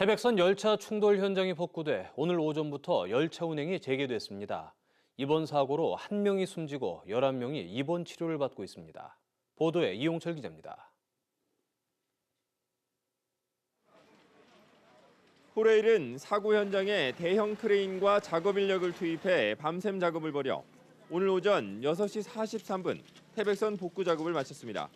태백선 열차 충돌 현장이 복구돼 오늘 오전부터 열차 운행이 재개됐습니다. 이번 사고로 한 명이 숨지고 11명이 입원 치료를 받고 있습니다. 보도에 이용철 기자입니다. 호레일은 사고 현장에 대형 크레인과 작업 인력을 투입해 밤샘 작업을 벌여 오늘 오전 6시 43분 태백선 복구 작업을 마쳤습니다.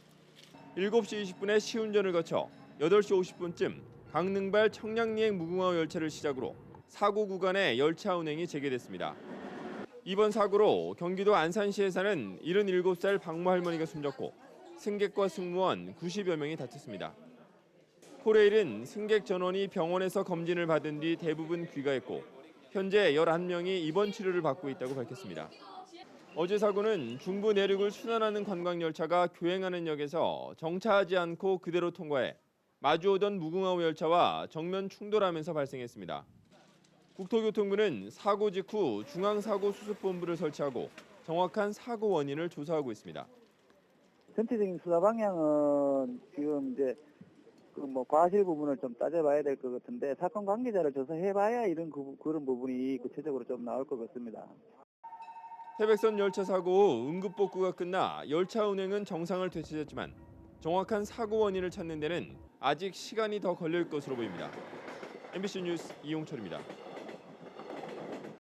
7시 20분에 시운전을 거쳐 8시 50분쯤 강릉발 청량리행 무궁화 열차를 시작으로 사고 구간에 열차 운행이 재개됐습니다. 이번 사고로 경기도 안산시에 사는 77살 박모 할머니가 숨졌고 승객과 승무원 90여 명이 다쳤습니다. 코레일은 승객 전원이 병원에서 검진을 받은 뒤 대부분 귀가했고 현재 11명이 입원 치료를 받고 있다고 밝혔습니다. 어제 사고는 중부 내륙을 순환하는 관광열차가 교행하는 역에서 정차하지 않고 그대로 통과해 마주오던 무궁화호 열차와 정면 충돌하면서 발생했습니다. 국토교통부는 사고 직후 중앙사고수습본부를 설치하고 정확한 사고 원인을 조사하고 있습니다. 전체적인 수사 방향은 지금 이제 그 뭐 과실 부분을 좀 따져봐야 될 것 같은데 사건 관계자를 조사해봐야 이런 그, 그런 부분이 구체적으로 좀 나올 것 같습니다. 태백선 열차 사고 후 응급 복구가 끝나 열차 운행은 정상을 되찾았지만 정확한 사고 원인을 찾는 데는 아직 시간이 더 걸릴 것으로 보입니다. MBC 뉴스 이용철입니다.